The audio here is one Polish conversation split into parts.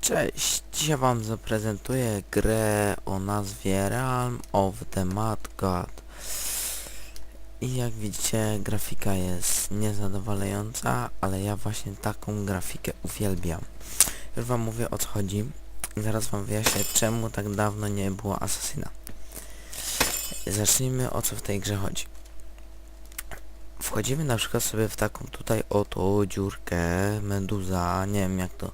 Cześć, dzisiaj wam zaprezentuję grę o nazwie Realm of the Mad God. I jak widzicie grafika jest niezadowalająca, ale ja właśnie taką grafikę uwielbiam. Już wam mówię o co chodzi. I zaraz wam wyjaśnię czemu tak dawno nie było Asasyna. Zacznijmy o co w tej grze chodzi. Wchodzimy na przykład sobie w taką tutaj oto dziurkę, meduza, nie wiem jak to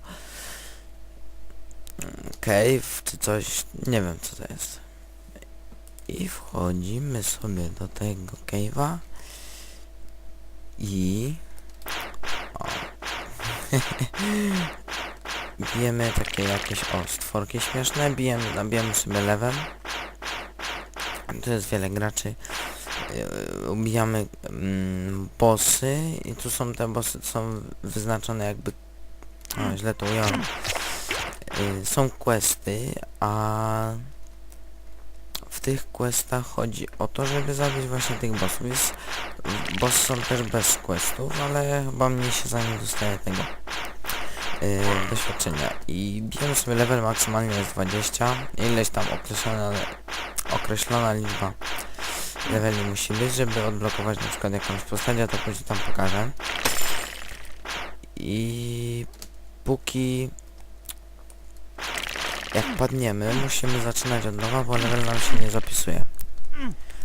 cave czy coś, nie wiem co to jest. I wchodzimy sobie do tego cave'a i bijemy takie jakieś o stworki śmieszne, bijemy, nabijamy sobie level. Tu jest wiele graczy. Yy, Ubijamy mm, bossy i tu są te bossy, są wyznaczone jakby o, źle to ująłem są questy, a w tych questach chodzi o to, żeby zabić właśnie tych bossów. Jest, bossy są też bez questów, ale chyba mniej się za nie dostaje tego y, doświadczenia. I bijemy sobie level maksymalnie jest 20, ileś tam określona, określona liczba leveli musi być, żeby odblokować na przykład jakąś postać, ja to później tam pokażę. I póki jak padniemy, musimy zaczynać od nowa, bo level nam się nie zapisuje.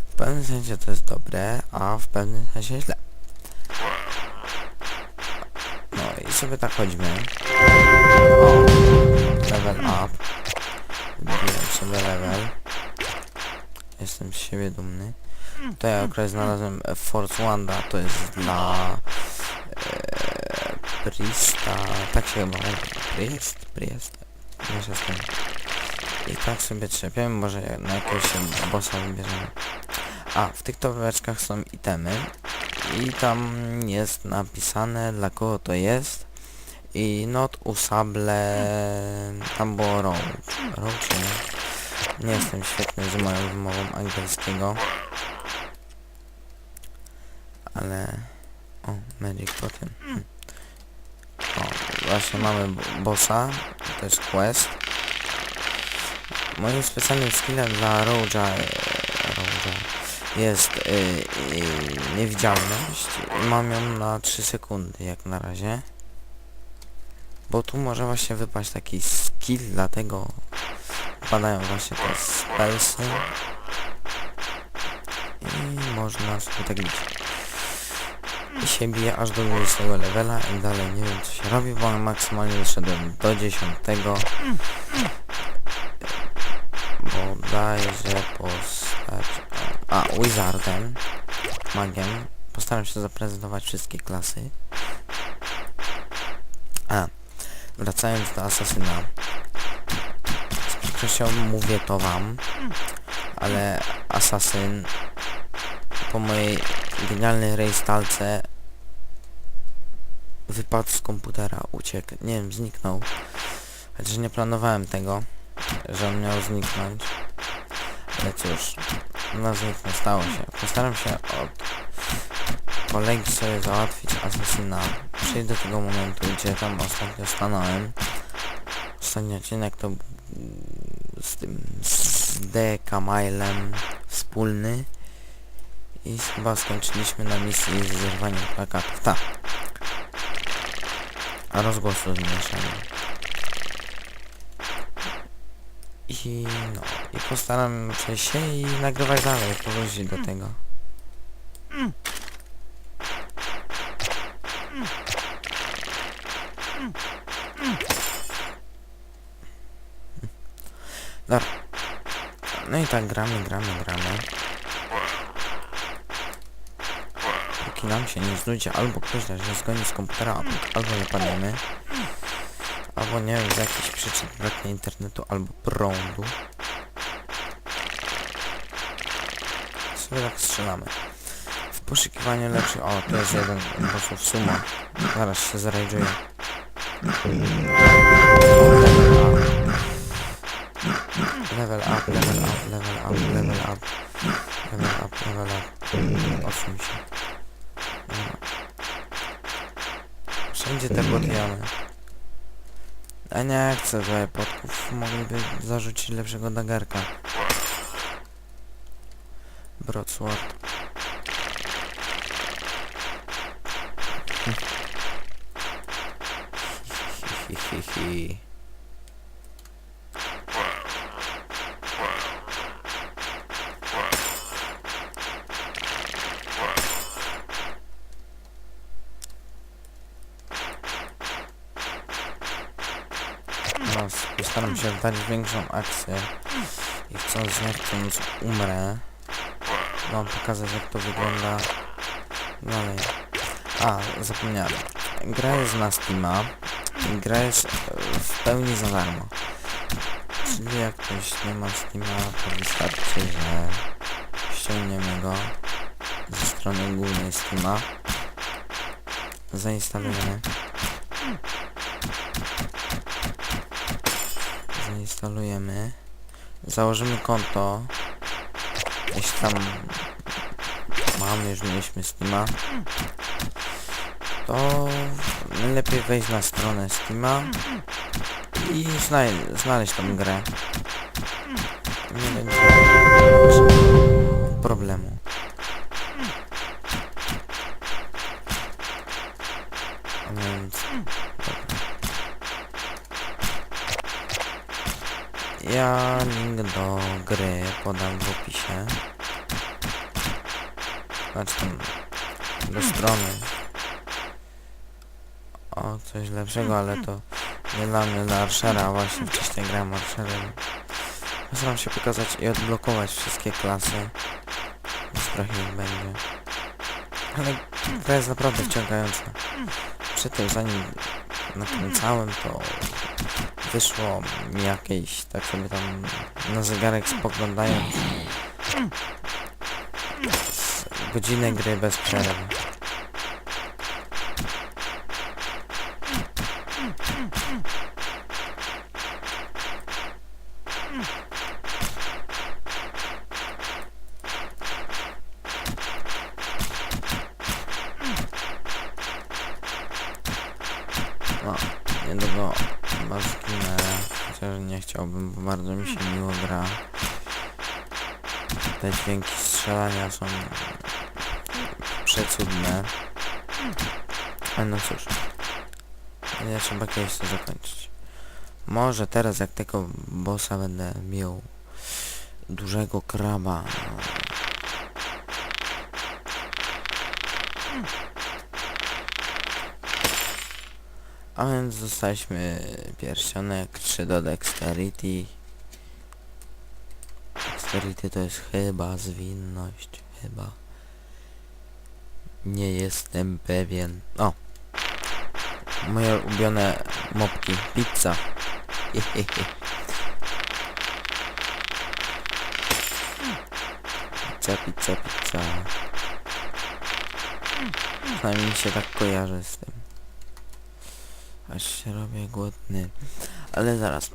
W pewnym sensie to jest dobre, a w pewnym sensie źle. No i sobie tak chodzimy. O, level up. Wbiłem sobie level. Jestem z siebie dumny. Ja akurat znalazłem Force Wanda, to jest dla e, Priesta, tak się chyba Priest, Priest, I tak sobie trzepiemy, może na jakiegoś bossa wybierzemy. A, w tych torebeczkach są itemy i tam jest napisane dla kogo to jest i not usable tam było. Road czy nie? Nie jestem świetny z moją wymową angielskiego. Ale... O, Magic Potem. Hmm. O, właśnie mamy bo- bossa. Jest quest. Moim specjalnym skillem dla Roja, e, jest y, y, niewidzialność i mam ją na 3 sekundy jak na razie. Bo tu może właśnie wypaść taki skill, dlatego padają właśnie te spellsy. I można sobie tak bić. I się bije aż do 20 levela i dalej nie wiem co się robi, bo maksymalnie doszedłem do 10 bodajże postać... A, Wizardem, magiem. Postaram się zaprezentować wszystkie klasy. A, wracając do Asasyna. Z przykrością mówię to wam, ale Asasyn po mojej genialnej rejstalce wypadł z komputera, uciekł, nie wiem, zniknął. Chociaż nie planowałem tego, że on miał zniknąć. Ale cóż, no zniknął, stało się. Postaram się od kolegi sobie załatwić asesyna. Przejdę do tego momentu, gdzie tam ostatnio stanąłem. Ostatni odcinek to z tym z Dekamilem wspólny. I chyba skończyliśmy na misji z zerwaniem plakatów. Tak. A rozgłosu zmniejszenia. I no, i postaram się i nagrywać dalej, powrócić do tego. Dobra. No i tak gramy, gramy, gramy. Póki nam się nie znudzi, albo ktoś nas nie zgoni z komputera, albo- nie padniemy. Albo nie wiem, z jakichś przyczyn braknie internetu albo prądu. Sobie tak strzelamy. W poszukiwaniu lepszych... O, to jest jeden bossów sumo. Zaraz się zarajdżuję. Level up, level up, level up, level up. Level up, level up. Odsuń się. Dobra. Wszędzie te botjany. A nie chcę tutaj podków, mogliby zarzucić lepszego dagerka. Broadsword. Hi, No, postaram się dać większą akcję i chcąc nie chcąc umrę. Wam pokazać jak to wygląda dalej. A, zapomniałem. Gra jest na Steama. Gra jest e, w pełni za darmo. Czyli jak ktoś nie ma Steama, to wystarczy, że ściągniemy go ze strony głównej Steama. Zainstalujemy. Zainstalujemy. Założymy konto. Jeśli tam mamy, już mieliśmy Steama. To najlepiej wejść na stronę Steama i znaj znaleźć tą grę. Nie będzie problemu. A więc... Dobra. Ja link do gry podam w opisie. Znaczy tam do strony. O, coś lepszego, ale to nie dla mnie, dla Archera, właśnie wcześniej grałem Archerem. Postaram się pokazać i odblokować wszystkie klasy. Więc trochę ich będzie. Ale gra jest naprawdę wciągająca. Przy tym, zanim nakręcałem, to wyszło mi jakieś, tak sobie tam na zegarek spoglądając, z godziny gry bez przerwy. No, niedługo chyba zginę, chociaż nie chciałbym, bo bardzo mi się miło gra. Te dźwięki strzelania są przecudne. Ale no cóż, nie trzeba kiedyś to zakończyć. Może teraz jak tego bossa będę miał dużego kraba. A więc dostaliśmy pierścionek 3 do Dexterity. Dexterity to jest chyba zwinność, chyba. Nie jestem pewien. O! Moje ulubione mopki. Pizza. Pizza, pizza, pizza. Przynajmniej się tak kojarzy z tym. Aż się robię głodny. Ale zaraz.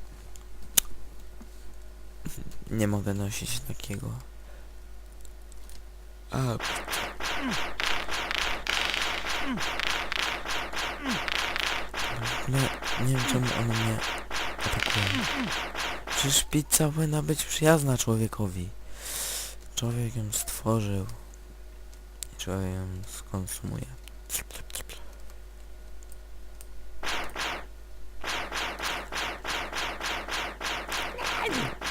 Nie mogę nosić takiego. A. No, nie wiem czemu one mnie atakują. Przecież pizza powinna być przyjazna człowiekowi. Człowiek ją stworzył. I człowiek ją skonsumuje.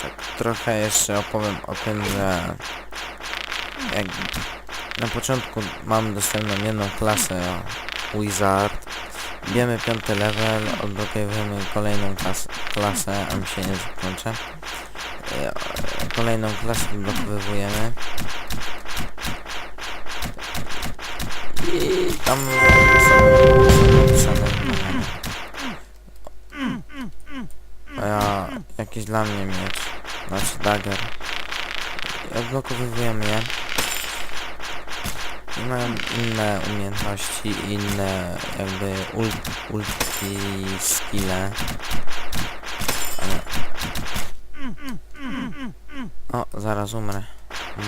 Tak trochę jeszcze opowiem o tym, że jak na początku mamy dostępną jedną klasę Wizard, bijemy piąty level, odblokowujemy kolejną klas klasę, a mi się nie zakończę. E, Kolejną klasę odblokowujemy. I tam są, napisane. A ja jakiś dla mnie miecz, znaczy dagger. Odblokowujemy je. I mają inne umiejętności, inne jakby ult, ulti skille. Ale... O, zaraz umrę.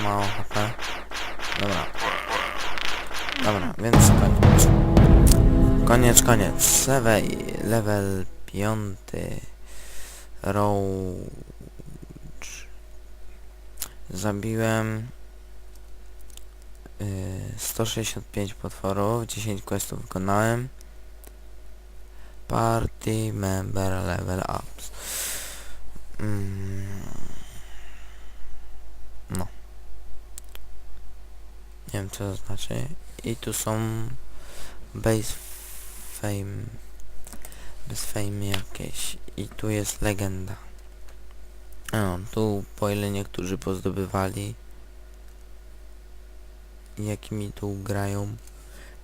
Mało HP. Dobra. Dobra, więc koniec. Koniec, koniec. Level, level piąty roach. Zabiłem y, 165 potworów, 10 questów wykonałem. Party member level ups. Mm. No. Nie wiem co to znaczy. I tu są base fame. Bez fame jakieś. I tu jest legenda. O, tu po ile niektórzy pozdobywali. Jakimi tu grają.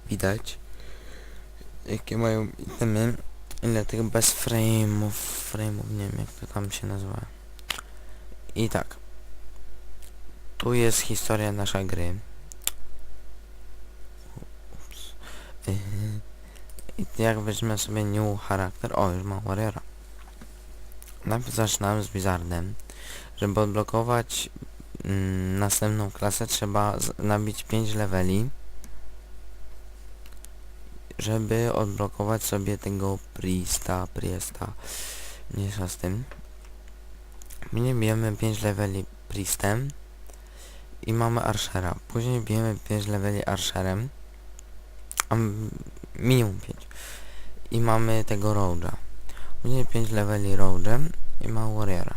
Widać. Jakie mają itemy. Ile tych bez frame'ów. Frame'ów nie wiem jak to tam się nazywa. I tak. Tu jest historia naszej gry. Ups. Yy. I jak weźmie sobie new charakter, o już mam warriora. Najpierw zaczynałem z Blizzardem. Żeby odblokować mm, następną klasę trzeba nabić 5 leveli. Żeby odblokować sobie tego Priesta, Priesta, mniejsza z tym. My bijemy 5 leveli Priestem i mamy Archera. Później bijemy 5 leveli Archerem. A minimum 5. I mamy tego Road'a. Później 5 leveli Road'em i ma Warriora.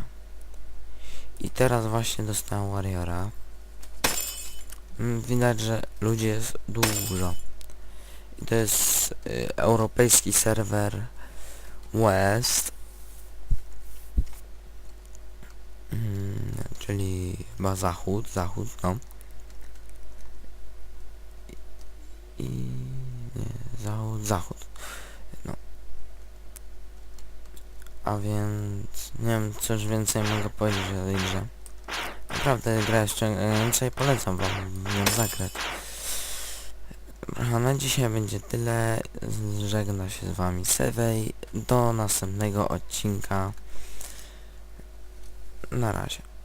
I teraz właśnie dostałem Warriora. Mm, Widać, że ludzi jest dużo. I to jest y, europejski serwer West. Mm, czyli chyba zachód, zachód, no. I nie, zachód, zachód. No. A więc nie wiem, coś więcej mogę powiedzieć o tej grze. Naprawdę gra jest ściągająca i polecam wam nią zagrać. A na dzisiaj będzie tyle. Żegna się z wami Sewej. Do następnego odcinka. Na razie.